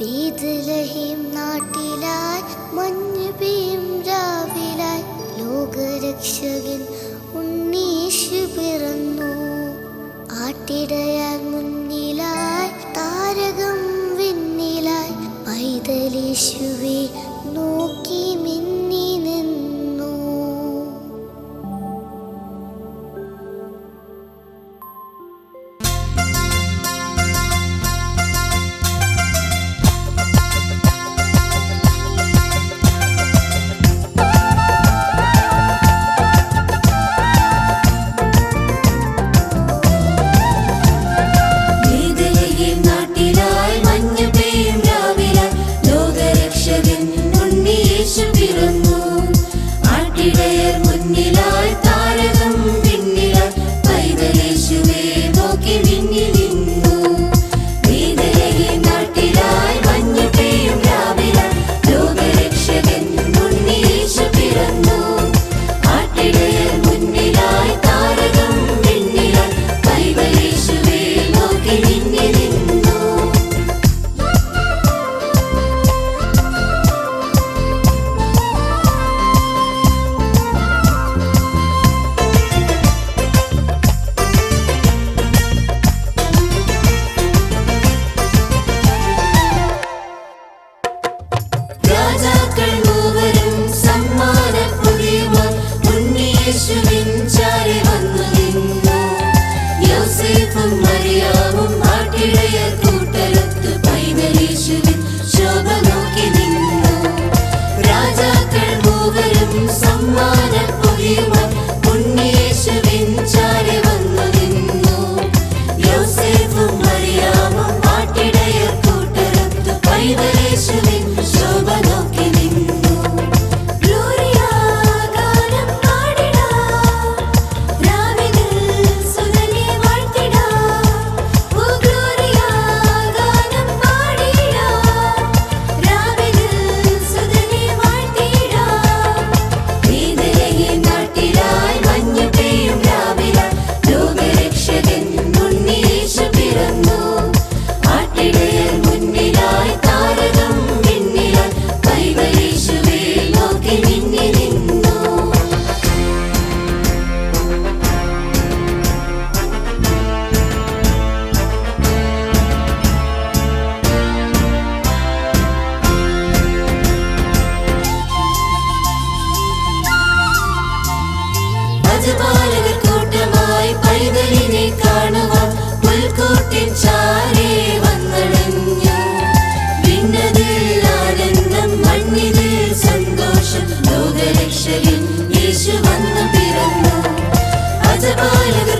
ബീതലഹീം നാട്ടിലായി മഞ്ഞ് പെയ്യും രാവിലായി. ലോകരക്ഷകൻ ഉണ്ണീഷ് പിറന്നു. ആട്ടിടയാൽ മുന്നിലായി താരകം വിണ്ണിലായി. പൈതലേശുവേ നോ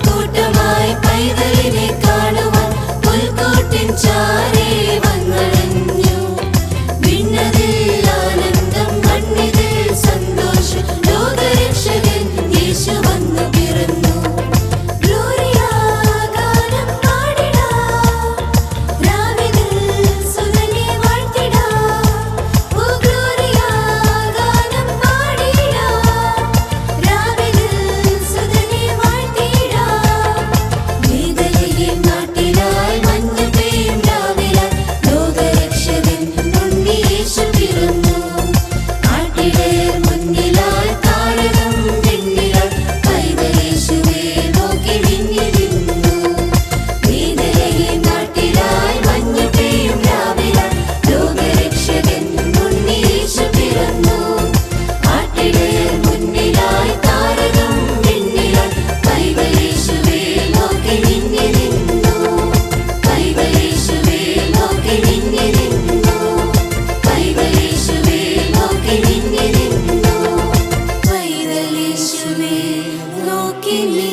കൂട്ടമായി പൈതലിനെ കാണുവാൻ പുൽക്കോട്ടിൻ ചാരേവ. Me